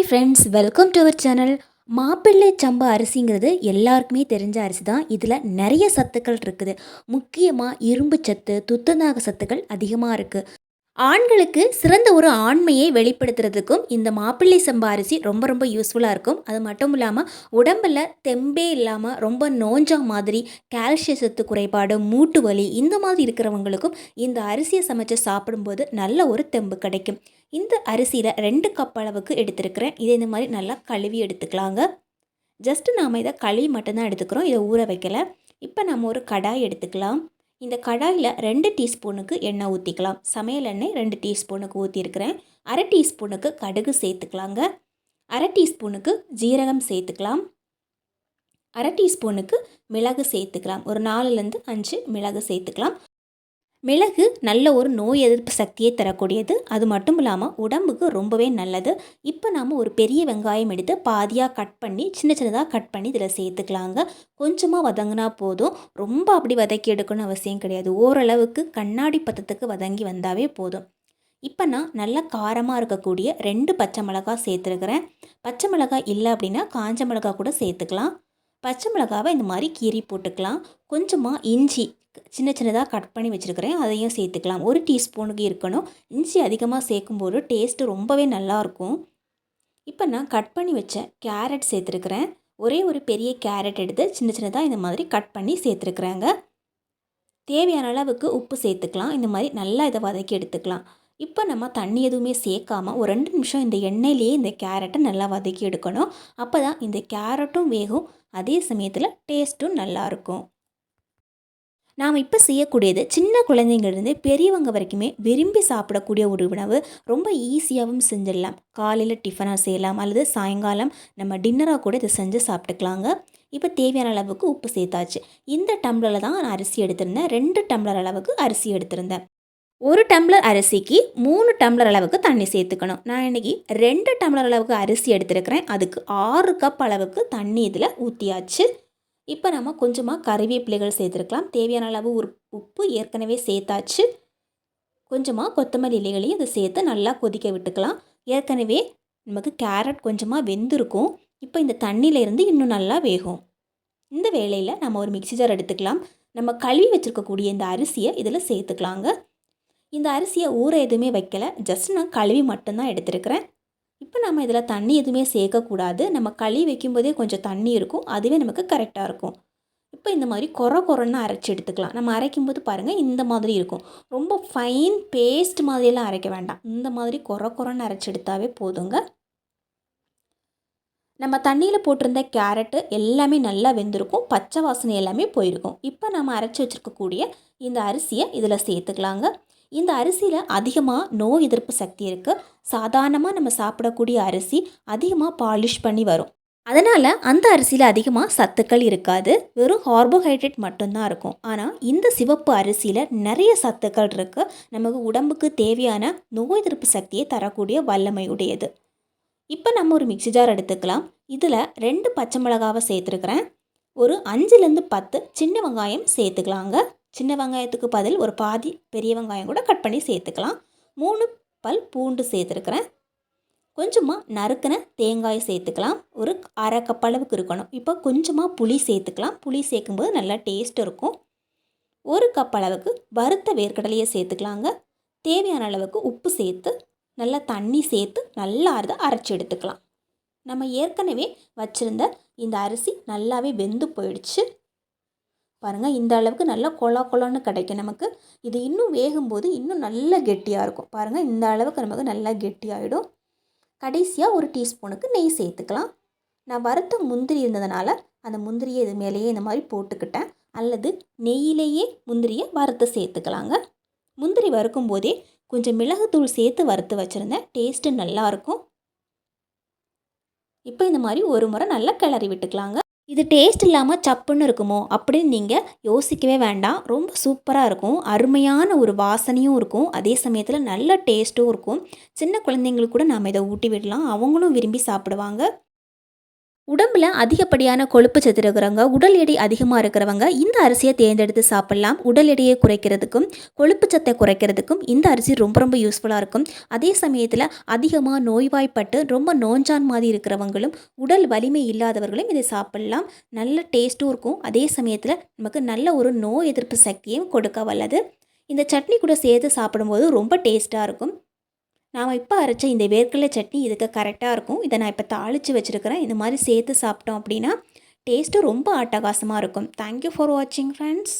Hi friends welcome to our channel Mappillai Samba அரிசிங்கிறது எல்லாருக்குமே தெரிஞ்ச அரிசி தான் இதில் நிறைய சத்துக்கள் இருக்குது. முக்கியமாக இரும்பு சத்து துத்தநாக சத்துக்கள் அதிகமாக இருக்குது ஆண்களுக்கு சிறந்த ஒரு ஆண்மையை வெளிப்படுத்துறதுக்கும் இந்த மாப்பிள்ளை சம்பா அரிசி ரொம்ப ரொம்ப யூஸ்ஃபுல்லாக இருக்கும். அது மட்டும் இல்லாமல் உடம்பில் தெம்பே இல்லாமல் ரொம்ப நோஞ்சா மாதிரி கால்சிய சத்து குறைபாடு மூட்டு வலி இந்த மாதிரி இருக்கிறவங்களுக்கும் இந்த அரிசியை சமைச்சு சாப்பிடும்போது நல்ல ஒரு தெம்பு கிடைக்கும். இந்த அரிசியில் ரெண்டு கப் அளவுக்கு எடுத்துருக்கிறேன். இதை இந்த மாதிரி நல்லா கழுவி எடுத்துக்கலாங்க. ஜஸ்ட்டு நாம் இதை கழுவி மட்டும்தான் எடுத்துக்கிறோம். இதை ஊற வைக்கல. இப்போ நம்ம ஒரு கடாய் எடுத்துக்கலாம். இந்த கடாயில் ரெண்டு டீஸ்பூனுக்கு எண்ணெய் ஊற்றிக்கலாம் சமையல் எண்ணெய் ரெண்டு டீஸ்பூனுக்கு ஊற்றிருக்கிறேன் அரை டீஸ்பூனுக்கு கடுகு சேர்த்துக்கலாங்க. அரை டீஸ்பூனுக்கு ஜீரகம் சேர்த்துக்கலாம். அரை டீஸ்பூனுக்கு மிளகு சேர்த்துக்கலாம். ஒரு நாலுலேருந்து அஞ்சு மிளகு சேர்த்துக்கலாம். மிளகு நல்ல ஒரு நோய் எதிர்ப்பு சக்தியை தரக்கூடியது. அது மட்டும் இல்லாமல் உடம்புக்கு ரொம்பவே நல்லது. இப்போ நாம் ஒரு பெரிய வெங்காயம் எடுத்து பாதியாக கட் பண்ணி சின்ன சின்னதாக கட் பண்ணி இதில் சேர்த்துக்கலாங்க. கொஞ்சமாக வதங்கினா போதும். ரொம்ப அப்படி வதக்கி எடுக்கணும்னு அவசியம் கிடையாது. ஓரளவுக்கு கண்ணாடி பத்தத்துக்கு வதங்கி வந்தாவே போதும். இப்போ நான் நல்லா காரமாக இருக்கக்கூடிய ரெண்டு பச்சை மிளகாய் சேர்த்துருக்குறேன். பச்சை மிளகாய் இல்லை அப்படின்னா காஞ்ச மிளகாய் கூட சேர்த்துக்கலாம். பச்சை மிளகாவை இந்த மாதிரி கீறி போட்டுக்கலாம். கொஞ்சமாக இஞ்சி சின்ன சின்னதாக கட் பண்ணி வச்சுருக்கிறேன். அதையும் சேர்த்துக்கலாம். ஒரு டீஸ்பூனுக்கு இருக்கணும். இஞ்சி அதிகமாக சேர்க்கும்போது டேஸ்ட்டு ரொம்பவே நல்லாயிருக்கும் இப்போ நான் கட் பண்ணி வச்ச கேரட் சேர்த்துருக்குறேன். ஒரே ஒரு பெரிய கேரட் எடுத்து சின்ன சின்னதாக இந்த மாதிரி கட் பண்ணி சேர்த்துருக்குறேங்க. தேவையான அளவுக்கு உப்பு சேர்த்துக்கலாம். இந்த மாதிரி நல்லா இதை வதக்கி எடுத்துக்கலாம். இப்போ நம்ம தண்ணி எதுவுமே சேர்க்காமல் ஒரு ரெண்டு நிமிஷம் இந்த எண்ணெயிலேயே இந்த கேரட்டை நல்லா வதக்கி எடுக்கணும். அப்போ தான் இந்த கேரட்டும் வேகும் அதே சமயத்தில் டேஸ்ட்டும் நல்லாயிருக்கும் நாம் இப்போ செய்யக்கூடியது சின்ன குழந்தைங்கள்லேருந்து பெரியவங்க வரைக்குமே விரும்பி சாப்பிடக்கூடிய ஒரு உணவு. ரொம்ப ஈஸியாகவும் செஞ்சிடலாம். காலையில் டிஃபனாக செய்யலாம் அல்லது சாயங்காலம் நம்ம டின்னராக கூட இதை செஞ்சு சாப்பிட்டுக்கலாங்க. இப்போ தேவையான அளவுக்கு உப்பு சேர்த்தாச்சு. இந்த டம்ளரில் தான் நான் அரிசி எடுத்திருந்தேன். ரெண்டு டம்ளர் அளவுக்கு அரிசி எடுத்திருந்தேன். ஒரு டம்ளர் அரிசிக்கு மூணு டம்ளர் அளவுக்கு தண்ணி சேர்த்துக்கணும். நான் இன்றைக்கி ரெண்டு டம்ளர் அளவுக்கு அரிசி எடுத்துருக்கிறேன். அதுக்கு ஆறு கப் அளவுக்கு தண்ணி இதில் ஊற்றியாச்சு இப்போ நம்ம கொஞ்சமாக கறிவேப்பிலைகள் சேர்த்துருக்கலாம். தேவையான அளவு உப்பு ஏற்கனவே சேர்த்தாச்சு. கொஞ்சமாக கொத்தமல்லி இலைகளையும் இதை சேர்த்து நல்லா கொதிக்க விட்டுக்கலாம். ஏற்கனவே நமக்கு கேரட் கொஞ்சமாக வெந்திருக்கும். இப்போ இந்த தண்ணியில் இருந்து இன்னும் நல்லா வேகும். இந்த வேலையில் நம்ம ஒரு மிக்சி ஜார் எடுத்துக்கலாம். நம்ம கழுவி வச்சுருக்கக்கூடிய இந்த அரிசியை இதில் சேர்த்துக்கலாங்க. இந்த அரிசியை ஊற எதுவுமே வைக்கலை. ஜஸ்ட் நான் கழுவி மட்டும்தான் எடுத்துருக்கிறேன். இப்போ நம்ம இதில் தண்ணி எதுவுமே சேர்க்கக்கூடாது. நம்ம கழுவி வைக்கும்போதே கொஞ்சம் தண்ணி இருக்கும். அதுவே நமக்கு கரெக்டாக இருக்கும். இப்போ இந்த மாதிரி குறை குறைன்னு அரைச்சி எடுத்துக்கலாம். நம்ம அரைக்கும் போது பாருங்கள் இந்த மாதிரி இருக்கும். ரொம்ப ஃபைன் பேஸ்ட் மாதிரியெல்லாம் அரைக்க வேண்டாம். இந்த மாதிரி குறை குறைன்னு அரைச்சி எடுத்தாவே போதுங்க. நம்ம தண்ணியில் போட்டிருந்த கேரட்டு எல்லாமே நல்லா வெந்திருக்கும். பச்சை வாசனை எல்லாமே போயிருக்கும். இப்போ நம்ம அரைச்சி வச்சுருக்கக்கூடிய இந்த அரிசியை இதில் சேர்த்துக்கலாங்க. இந்த அரிசியில் அதிகமாக நோய் எதிர்ப்பு சக்தி இருக்குது சாதாரணமாக நம்ம சாப்பிடக்கூடிய அரிசி அதிகமாக பாலிஷ் பண்ணி வரும். அதனால் அந்த அரிசியில் அதிகமாக சத்துக்கள் இருக்காது. வெறும் கார்போஹைட்ரேட் மட்டும்தான் இருக்கும். ஆனால் இந்த சிவப்பு அரிசியில் நிறைய சத்துக்கள் இருக்குது நமக்கு உடம்புக்கு தேவையான நோய் எதிர்ப்பு சக்தியை தரக்கூடிய வல்லமை உடையது. இப்போ நம்ம ஒரு மிக்சி ஜார் எடுத்துக்கலாம். இதில் ரெண்டு பச்சை மிளகாவை சேர்த்துருக்குறேன். ஒரு அஞ்சுலேருந்து பத்து சின்ன வெங்காயம் சேர்த்துக்கலாங்க. சின்ன வெங்காயத்துக்கு பதில் ஒரு பாதி பெரிய வெங்காயம் கூட கட் பண்ணி சேர்த்துக்கலாம். மூணு பல் பூண்டு சேர்த்துருக்குறேன். கொஞ்சமாக நறுக்கின தேங்காய் சேர்த்துக்கலாம். ஒரு அரை கப் அளவுக்கு இருக்கணும். இப்போ கொஞ்சமாக புளி சேர்த்துக்கலாம். புளி சேர்க்கும்போது நல்லா டேஸ்ட் இருக்கும். ஒரு கப் அளவுக்கு வறுத்த வேர்க்கடலையை சேர்த்துக்கலாங்க. தேவையான அளவுக்கு உப்பு சேர்த்து நல்லா தண்ணி சேர்த்து நல்லா அறுத அரைச்சி எடுத்துக்கலாம். நம்ம ஏற்கனவே வச்சுருந்த இந்த அரிசி நல்லாவே வெந்து போயிடுச்சு. பாருங்கள் இந்த அளவுக்கு நல்லா கொலா கொலான்னு கிடைக்கும் நமக்கு. இது இன்னும் வேகும்போது இன்னும் நல்லா கெட்டியாக இருக்கும். பாருங்கள் இந்த அளவுக்கு நமக்கு நல்லா கெட்டியாகிடும் கடைசியாக ஒரு டீஸ்பூனுக்கு நெய் சேர்த்துக்கலாம். நான் வறுத்த முந்திரி இருந்ததுனால அந்த முந்திரியை இது மேலேயே இந்த மாதிரி போட்டுக்கிட்டேன். அல்லது நெய்யிலேயே முந்திரியை வறுத்து சேர்த்துக்கலாங்க. முந்திரி வறுக்கும் போதே கொஞ்சம் மிளகுத்தூள் சேர்த்து வறுத்து வச்சுருந்தேன். டேஸ்ட்டு நல்லாயிருக்கும் இப்போ இந்த மாதிரி ஒரு முறை நல்லா கிளறி விட்டுக்கலாங்க. இது டேஸ்ட் இல்லாமல் சப்புன்னு இருக்குமோ அப்படின்னு நீங்கள் யோசிக்கவே வேண்டாம். ரொம்ப சூப்பராக இருக்கும். அருமையான ஒரு வாசனையும் இருக்கும். அதே சமயத்தில் நல்ல டேஸ்ட்டும் இருக்கும். சின்ன குழந்தைங்களுக்கு கூட நாம் இதை ஊட்டி விடலாம். அவங்களும் விரும்பி சாப்பிடுவாங்க. உடம்புல அதிகப்படியான கொழுப்பு சத்து இருக்கிறவங்க உடல் எடை அதிகமாக இருக்கிறவங்க இந்த அரிசியை தேர்ந்தெடுத்து சாப்பிட்லாம். உடல் எடையை குறைக்கிறதுக்கும் கொழுப்பு சத்தை குறைக்கிறதுக்கும் இந்த அரிசி ரொம்ப ரொம்ப யூஸ்ஃபுல்லாக இருக்கும். அதே சமயத்தில் அதிகமாக நோய்வாய்ப்பட்டு ரொம்ப நோஞ்சான் மாதிரி இருக்கிறவங்களும் உடல் வலிமை இல்லாதவர்களும் இதை சாப்பிட்லாம். நல்ல டேஸ்ட்டும் இருக்கும். அதே சமயத்தில் நமக்கு நல்ல ஒரு நோய் எதிர்ப்பு சக்தியும் கொடுக்க வல்லது. இந்த சட்னி கூட சேர்த்து சாப்பிடும்போது ரொம்ப டேஸ்ட்டாக இருக்கும். நாம் இப்போ அரைச்ச இந்த வேர்க்கடலை சட்னி இதுக்கு கரெக்டாக இருக்கும். இதை நான் இப்போ தாளித்து வச்சுருக்கிறேன். இந்த மாதிரி சேர்த்து சாப்பிட்டோம் அப்படின்னா டேஸ்ட்டு ரொம்ப அட்டகாசமாக இருக்கும். தேங்க்யூ ஃபார் வாட்சிங் ஃப்ரெண்ட்ஸ்